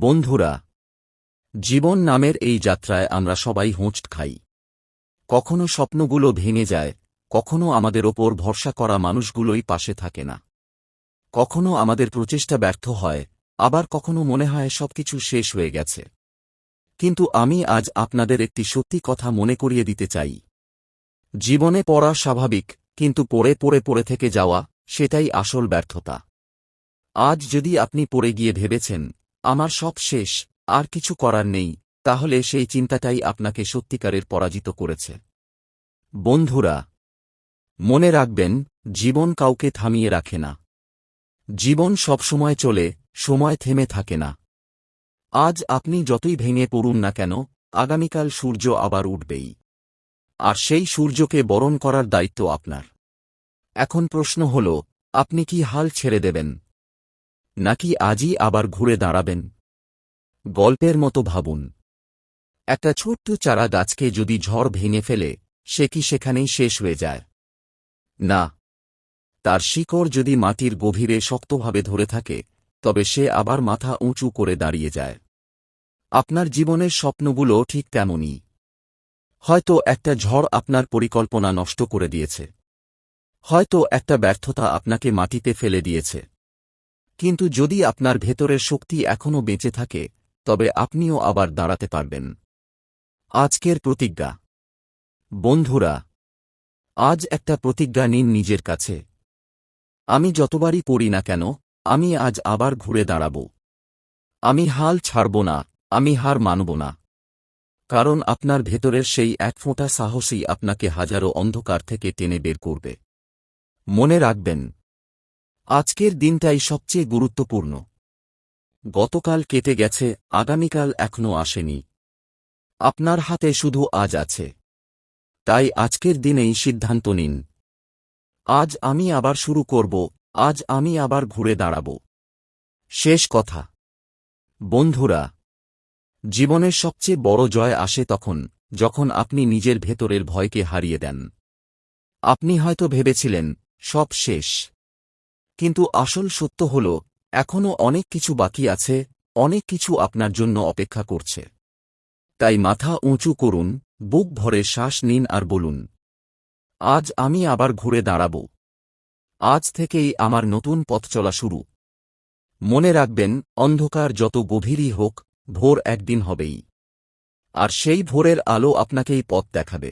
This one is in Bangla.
বন্ধুরা, জীবন নামের এই যাত্রায় আমরা সবাই হোঁচট খাই। কখনো স্বপ্নগুলো ভেঙে যায়, কখনো আমাদের ওপর ভরসা করা মানুষগুলোই পাশে থাকে না। কখনো আমাদের প্রচেষ্টা ব্যর্থ হয়, আবার কখনো মনে হয় সবকিছু শেষ হয়ে গেছে। কিন্তু আমি আজ আপনাদের একটি সত্যি কথা মনে করিয়ে দিতে চাই। জীবনে পড়া স্বাভাবিক, কিন্তু পড়ে পড়ে পড়ে থেকে যাওয়া, সেটাই আসল ব্যর্থতা। আজ যদি আপনি পড়ে গিয়ে ভেবেছেন আমার সব শেষ, আর কিছু করার নেই, তাহলে সেই চিন্তাটাই আপনাকে সত্যিকারের পরাজিত করেছে। বন্ধুরা, মনে রাখবেন, জীবন কাউকে থামিয়ে রাখে না। জীবন সবসময় চলে, সময় থেমে থাকে না। আজ আপনি যতই ভেঙে পড়ুন না কেন, আগামীকাল সূর্য আবার উঠবেই। আর সেই সূর্যকে বরণ করার দায়িত্ব আপনার। এখন প্রশ্ন হল, আপনি কি হাল ছেড়ে দেবেন? নাকি আজই আবার ঘুরে দাঁড়াবেন? গল্পের মতো ভাবুন। একটা ছোট্ট চারা গাছকে যদি ঝড় ভেঙে ফেলে, সে কি সেখানেই শেষ হয়ে যায়? না। তার শিকড় যদি মাটির গভীরে শক্তভাবে ধরে থাকে, তবে সে আবার মাথা উঁচু করে দাঁড়িয়ে যায়। আপনার জীবনের স্বপ্নগুলো ঠিক তেমনই। হয়তো একটা ঝড় আপনার পরিকল্পনা নষ্ট করে দিয়েছে। হয়তো একটা ব্যর্থতা আপনাকে মাটিতে ফেলে দিয়েছে। কিন্তু যদি আপনার ভেতরের শক্তি এখনও বেঁচে থাকে, তবে আপনিও আবার দাঁড়াতে পারবেন। আজকের প্রতিজ্ঞা। বন্ধুরা, আজ একটা প্রতিজ্ঞা নিন নিজের কাছে। আমি যতবারই পড়ি না কেন, আমি আজ আবার ঘুরে দাঁড়াব। আমি হাল ছাড়ব না, আমি হার মানব না। কারণ আপনার ভেতরের সেই এক ফোঁটা সাহসই আপনাকে হাজারো অন্ধকার থেকে টেনে বের করবে। মনে রাখবেন আজকের দিনটাই সবচেয়ে গুরুত্বপূর্ণ। গতকাল কেটে গেছে, আগামীকাল এখনও আসেনি। আপনার হাতে শুধু আজ আছে। তাই আজকের দিনেই সিদ্ধান্ত নিন। আজ আমি আবার শুরু করব, আজ আমি আবার ঘুরে দাঁড়াব। শেষ কথা। বন্ধুরা, জীবনের সবচেয়ে বড় জয় আসে তখন, যখন আপনি নিজের ভেতরের ভয়কে হারিয়ে দেন। আপনি হয়তো ভেবেছিলেন, সব শেষ। কিন্তু আসল সত্য হল এখনও অনেক কিছু বাকি আছে, অনেক কিছু আপনার জন্য অপেক্ষা করছে। তাই মাথা উঁচু করুন, বুক ভরে শ্বাস নিন আর বলুন, আজ আমি আবার ঘুরে দাঁড়াব। আজ থেকেই আমার নতুন পথ চলা শুরু। মনে রাখবেন, অন্ধকার যত গভীরই হোক, ভোর একদিন হবেই। আর সেই ভোরের আলো আপনাকেই পথ দেখাবে।